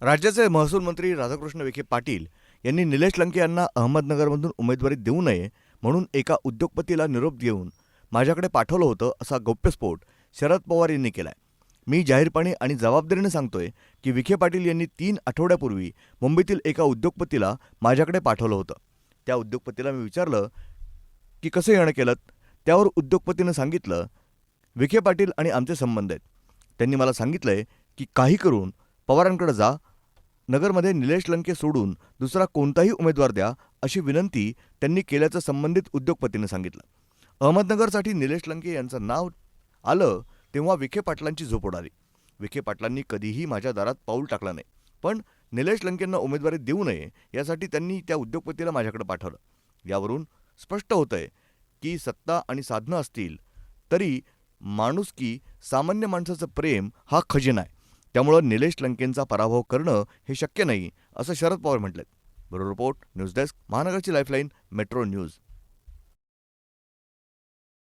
राज्याचे महसूल मंत्री राधाकृष्ण विखे पाटील यांनी निलेश लंके यांना अहमदनगरमधून उमेदवारी देऊ नये म्हणून एका उद्योगपतीला निरोप देऊन माझ्याकडे पाठवलं होतं असा गौप्यस्फोट शरद पवार यांनी केलाय. मी जाहीरपणे आणि जबाबदारीने सांगतोय की विखे पाटील यांनी तीन आठवड्यापूर्वी मुंबईतील एका उद्योगपतीला माझ्याकडे पाठवलं होतं. त्या उद्योगपतीला मी विचारलं की कसं येणं केलं? त्यावर उद्योगपतीनं सांगितलं विखे पाटील आणि आमचे संबंध आहेत. त्यांनी मला सांगितलं आहे की काही करून पवारांकडे जा. नगरमध्ये निलेश लंके सोडून दुसरा कोणताही उमेदवार द्या अशी विनंती त्यांनी केल्याचं संबंधित उद्योगपतीनं सांगितलं. अहमदनगरसाठी निलेश लंके यांचं नाव आलं तेव्हा विखे पाटलांची झोप उडाली. विखे पाटलांनी कधीही माझ्या दारात पाऊल टाकलं नाही. पण निलेश लंकेंना उमेदवारी देऊ नये यासाठी त्यांनी त्या उद्योगपतीला माझ्याकडे पाठवलं. यावरून स्पष्ट होतंय की सत्ता आणि साधनं असतील तरी माणुसकी सामान्य माणसाचं प्रेम हा खजिना आहे. त्यामुळं निलेश लंकेंचा पराभव करणं हे शक्य नाही असं शरद पवार म्हटलेत. ब्युरो रिपोर्ट न्यूज डेस्क महानगरची लाईफलाईन मेट्रो न्यूज.